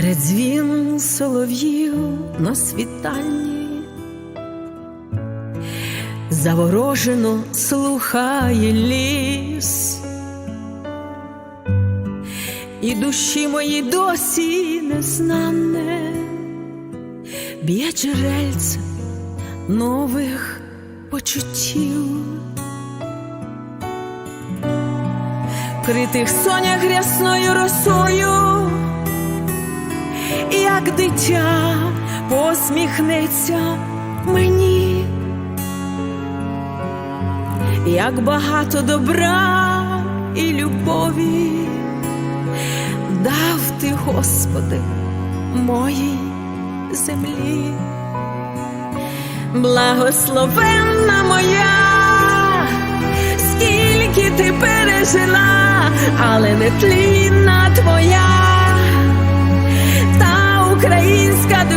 Передзвін солов'їв на світанні, заворожено слухає ліс, і душі мої досі незнане, б'є джерельце нових почуттів. Критих сонях рясною росою, як дитя посміхнеться мені, як багато добра і любові дав ти, Господи, моїй землі, благословенна моя, скільки ти пережила, але не тлінна твоя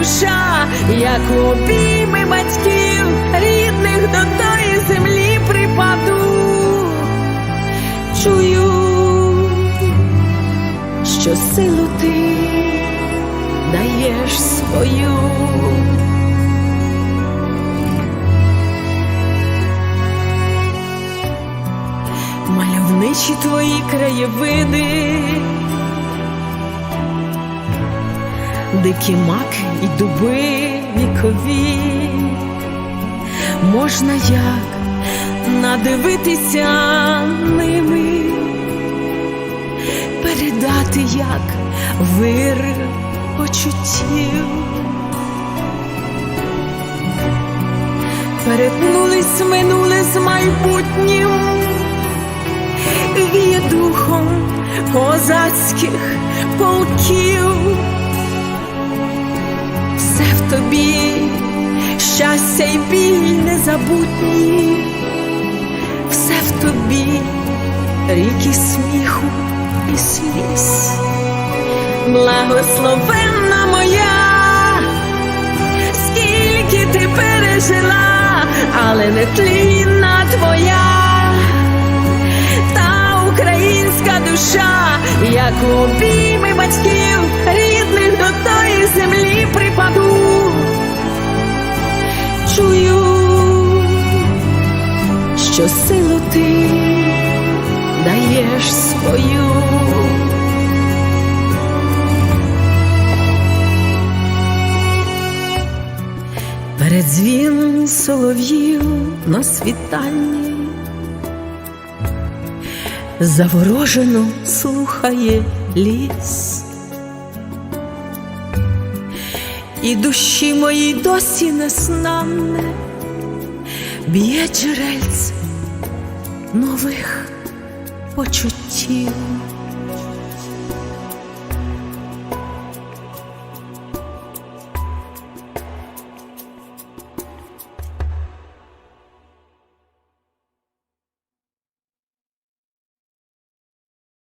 душа, як у обійми батьків, рідних до тої землі припаду, чую, що силу ти даєш свою. Мальовничі твої краєвиди, дикі маки і дуби вікові, можна як надивитися ними, передати як вир почуттів. Перетнулись минуле з майбутнім віє духом козацьких полків, тобі, щастя й біль незабутні, все в тобі, ріки сміху і сліз, благословенна моя, скільки ти пережила, але не тлінна твоя. Та українська душа, як у обійми батьків, рідних до тої землі припаду. Чую, що силу ти даєш свою. Передзвін солов'їв на світанні заворожено слухає ліс, і душі моїй досі неснанне б'є джерельце нових почуттів.